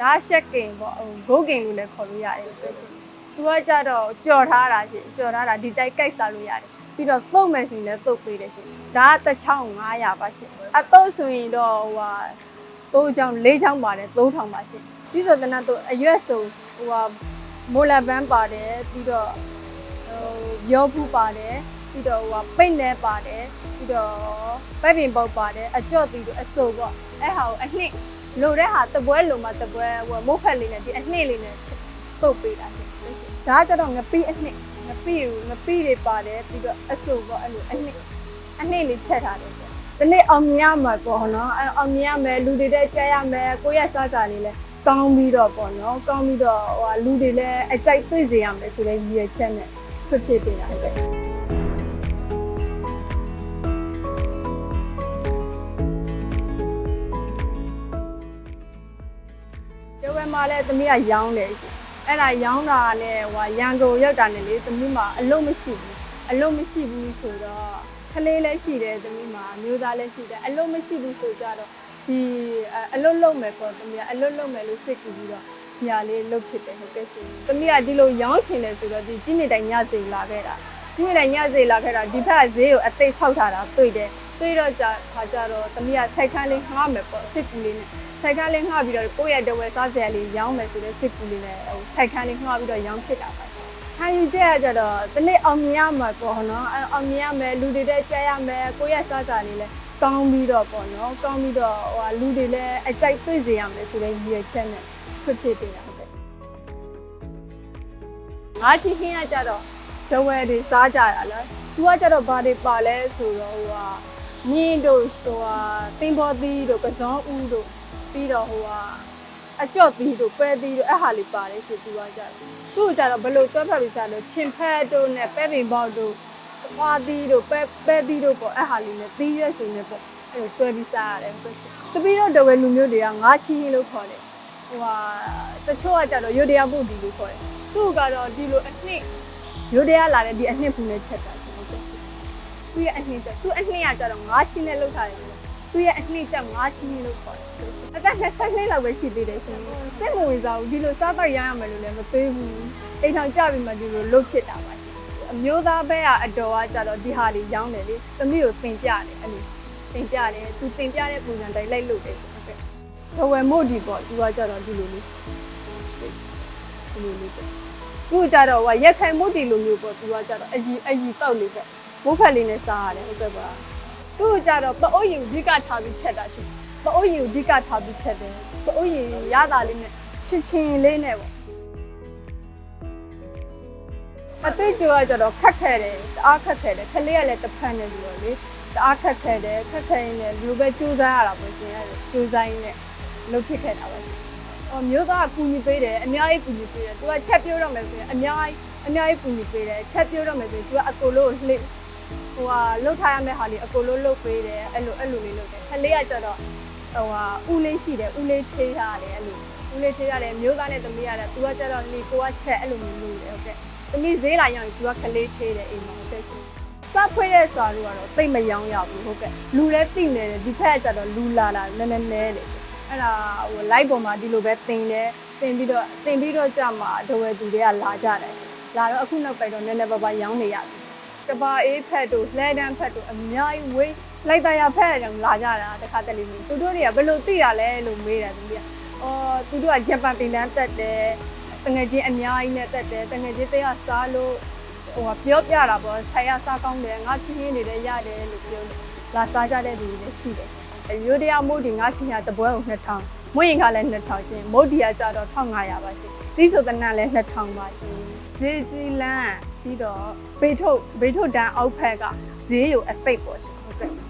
ဒါကရှက်ကင်ပေါ့ဟိုဂုတ်ကင်လို့လည်းခေါ်လို့ရတယ်ပဲရှင်သူကကြတော့ကြော်ထားတာရှင်ကြော်ထားတာဒီတိုက်ကြိုက်စားလို့ရတယ်ပြီးတော့သုတ်မယ်ဆိုရင်လည်းသုတ်ပေးတယ်ရှင်ဒါကတစ်ချောင်း900ပါရှင်အတုပ်ဆိုရင်တော့ဟိုဟာသုံးချောင်း၄ချောင်းပါတယ်3000ပါရှင်ပြီးတော့တနတ်တော့အရွက်ဆိုဟိုဟာမိုလာဘန်းပါတယ်ပြီးတော့ဟိုရောဖူးပါတယ်ပြီးတော့ဟိုပိတ်နေပါတယ်ပြီးတော့ပဲ့ပင်ပုတ်ပါတယ်အကြော့တီတို့အစိုးပေါ့အဲ့ဟာကိုအနှစ် လိုတဲ့ဟာတပွဲလိုမှတပွဲဟိုမိုးဖက်လေးနဲ့ဒီအနှစ်လေးနဲ့တုတ်ပေးတာရှင်သိရှင်ဒါကကျတော့ငပိအနှစ်ငပိကိုငပိတွေပါတယ်ပြီးတော့အစိုးပေါ့အဲ့လိုအနှစ်အနှစ်လေးချက်ထားတယ်ပေါ့ဒီနေ့အောင်မြင်ရမှာပေါ့နော်အဲ့အောင်မြင်ရမယ်လူတွေတဲ့ကြားရမယ်ကိုယ့်ရဲ့စားကြလေးလဲကောင်းပြီးတော့ပေါ့နော်ကောင်းပြီးတော့ဟိုလူတွေလည်းအကြိုက်တွေ့စေရမယ်ဆိုတဲ့ရည်ရွယ်ချက်နဲ့ဖြစ်ဖြစ်ပေးတာပဲ လည်းသမီးကရောင်းတယ်ရှင်အဲ့ဒါရောင်းတာနဲ့ဟိုရန်ကုန်ရောက်တာနဲ့လေသမီးမှာအလုံးမရှိဘူးအလုံးမရှိဘူးဆိုတော့ကလေးလည်းရှိတယ်သမီးမှာမျိုးသားလည်းရှိတယ်အလုံးမရှိဘူးဆိုကြတော့ဒီအလုံးလုံးမယ်ပေါ့သမီးကအလုံးလုံးမယ်လို့စိတ်ကူပြီးတော့ညာလေးလုတ်ဖြစ်တယ်ဟုတ်ကဲ့ရှင်သမီးကဒီလိုရောင်းချင်တယ်ဆိုတော့ဒီကြီးနေတိုင်းညစေလာခဲ့တာကြီးနေတိုင်းညစေလာခဲ့တာဒီဘက်ဈေးကိုအသိဆောက်ထားတာတွေ့တယ် တွေ့တော့ကြာခါကြတော့သမီးကစိုက်ခန်းလေးငှားမယ်ပေါ့စိတ်ကူလေးနဲ့စိုက်ခန်းလေးငှားပြီးတော့ကိုယ့်ရဲ့တဝယ်စားစရာလေးရောင်းမယ်ဆိုတဲ့စိတ်ကူလေးနဲ့ဟိုစိုက်ခန်းလေးငှားပြီးတော့ရောင်းဖြစ်တာပါခံယူချက်ကြတော့တနေ့အောင်မြင်ရမှာပေါ့နော်အောင်မြင်ရမယ်လူတွေတဲ့ကြားရမယ်ကိုယ့်ရဲ့စားစရာလေးလည်းကောင်းပြီးတော့ပေါ့နော်ကောင်းပြီးတော့ဟိုလူတွေလည်းအကြိုက်တွေ့စေရမယ်ဆိုတဲ့ရည်ရွယ်ချက်နဲ့ဖြစ်ဖြစ်တင်တာဟုတ်ကဲ့ငါချီခင်းရကြတော့ဒဝယ်တွေစားကြတာလားသူကကြတော့ဘာတွေပါလဲဆိုတော့ဟိုဟာ မြင်းတို့ဟိုဟာတင်ပေါ်သီးတို့ကစုံဦးတို့ပြီးတော့ဟိုဟာအကြော့သီးတို့ပဲသီးတို့အဲ့ဟာလေးပါတယ်ရှင်သူကကြတော့သူ့ကကြတော့ဘယ်လိုတွဲဖက်ပြီးစားလို့ချင်းဖက်တို့နဲ့ပဲပင်ပေါက်တို့ခွာသီးတို့ပဲပဲသီးတို့ပေါ့အဲ့ဟာလေးနဲ့သီးရွက်ဆိုနေပေါ့အဲ့လိုတွဲပြီးစားရတယ်ဟုတ်ရှင်တပီတော့ဒဝယ်လူမျိုးတွေကငါးချီလို့ခေါ်တယ်ဟိုဟာတချို့ကကြတော့ရိုတရားပုတ်ဒီလို့ခေါ်တယ်သူ့ကတော့ဒီလိုအနှစ်ရိုတရားလာတဲ့ဒီအနှစ်ဘူးနဲ့ချက်တာဆိုဟုတ်ကဲ့ သူရဲ့အနှစ်ချက်သူအနှစ်ကကြတော့ငါးချင်းနဲ့လောက်ထားတယ်လို့သူရဲ့အနှစ်ချက်ငါးချင်းလို့ခေါ်တယ်အသက်20နှစ်လောက်ပဲရှိသေးတယ်ရှင်စိတ်မဝင်စားဘူးဒီလိုစားတော့ရရမယ်လို့လည်းမပေးဘူးအိမ်ထောင်ကြပြီးမှဒီလိုလုတ်ဖြစ်တာပါရှင်အမျိုးသားဘက်ကအတော်ကကြတော့ဒီဟာလေးရောင်းတယ်လေသမီးကိုတင်ပြတယ်အဲ့လိုတင်ပြတယ်သူတင်ပြတဲ့ပုံစံတိုင်းလိုက်လို့တယ်ရှင်ဟုတ်ကဲ့ဒဝယ်မို့ဒီပေါ့သူကကြတော့ဒီလိုလေးဒီလိုလေးပေါ့သူကကြတော့ဟိုရက်ခိုင်မို့ဒီလိုမျိုးပေါ့သူကကြတော့အကြီးအကြီးတောက်လေးပေါ့ ဘိုးဖက်လေးနဲ့စားရတယ်ဟုတ်ကဲ့ပါသူကကြတော့ပအိုးရီကိုအဓိကထားပြီးချက်တာရှင်ပအိုးရီကိုအဓိကထားပြီးချက်တယ်ပအိုးရီရတာလေးနဲ့ချင်းချင်းလေးနဲ့ပေါ့အသေးကျော်ကကြတော့ခက်ခဲတယ်တအားခက်ခဲတယ်ခလေးကလည်းတစ်ဖက်နဲ့ပြီးတော့လေတအားခက်ခဲတယ်ခက်ခဲရင်းနဲ့လူပဲစူးစမ်းရတာပေါ့ရှင်အဲ့စူးစမ်းရင်းနဲ့လုပ်ဖြစ်ခဲ့တာပါရှင်။အော်မျိုးသားကကူညီပေးတယ်အများကြီးကူညီပေးတယ်။ तू ကချက်ပြိုးတော့မယ်ဆိုရင်အများကြီးအများကြီးကူညီပေးတယ်။ချက်ပြိုးတော့မယ်ဆိုရင် तू ကအကိုလို့လှစ် ဟိုဟာလှုပ်ထားရမယ့်ဟာလေးအကိုလို့လှုပ်ပေးတယ်အဲ့လိုအဲ့လိုလေးလုပ်တယ်။ခလေးကကျတော့ဟိုဟာဦးလေးရှိတယ်ဦးလေးထေးထားတယ်အဲ့လိုဦးလေးထေးရတယ်မျိုးသားနဲ့သမီးရတယ် तू ကကျတော့လေကိုကချက်အဲ့လိုမျိုးလုပ်တယ်ဟုတ်ကဲ့။သမီးဈေးလာရောက်ရင် तू ကခလေးထေးတယ်အိမ်မှာဟုတ်ကဲ့ရှင်။စဖွေးတဲ့စွာတို့ကတော့တိတ်မယောင်းရဘူးဟုတ်ကဲ့လူလည်းတိနေတယ်ဒီဖက်ကကျတော့လူလာလာနည်းနည်းနဲတယ်အဲ့ဒါဟို live ပေါ်မှာဒီလိုပဲတင်တယ်တင်ပြီးတော့တင်ပြီးတော့ကြမှာဒဝဲသူတွေကလာကြတယ်လာတော့အခုနောက်ပိုင်းတော့နည်းနည်းပါးပါးရောင်းနေရပြီ တပါအေးဖက်တို့လှဲတန်းဖက်တို့အများကြီးဝေးလိုက်တရဖက်တောင်လာကြတာတခါတလေမျိုးသူတို့တွေကဘယ်လိုသိရလဲလို့မေးတယ်သူကအော်သူတို့ကဂျပန်ပင်တန်းတက်တယ်တငယ်ချင်းအများကြီးနဲ့တက်တယ်တငယ်ချင်းတွေကစားလို့ဟိုပြောပြတာပေါ့ဆိုင်ရစားကောင်းတယ်ငါချင်းချင်းနေတယ်ရတယ်လို့ပြောတယ်လာစားကြတဲ့လူတွေလည်းရှိတယ်ရိုးတရားမို့ဒီငါချင်းရတပွဲကို2000 မွေးရင်ကလည်း2000ရှင်မုတ်ဒီကကြတော့1500ပါရှင်ဒီဆိုတနန်လည်း2000ပါရှင်ဈေးကြီးလန်းပြီးတော့ဘေထုတ်ဘေထုတ်တန်းအောက်ဖက်ကဈေးကိုအသိပ်ပေါ့ရှင်ဟုတ်ကဲ့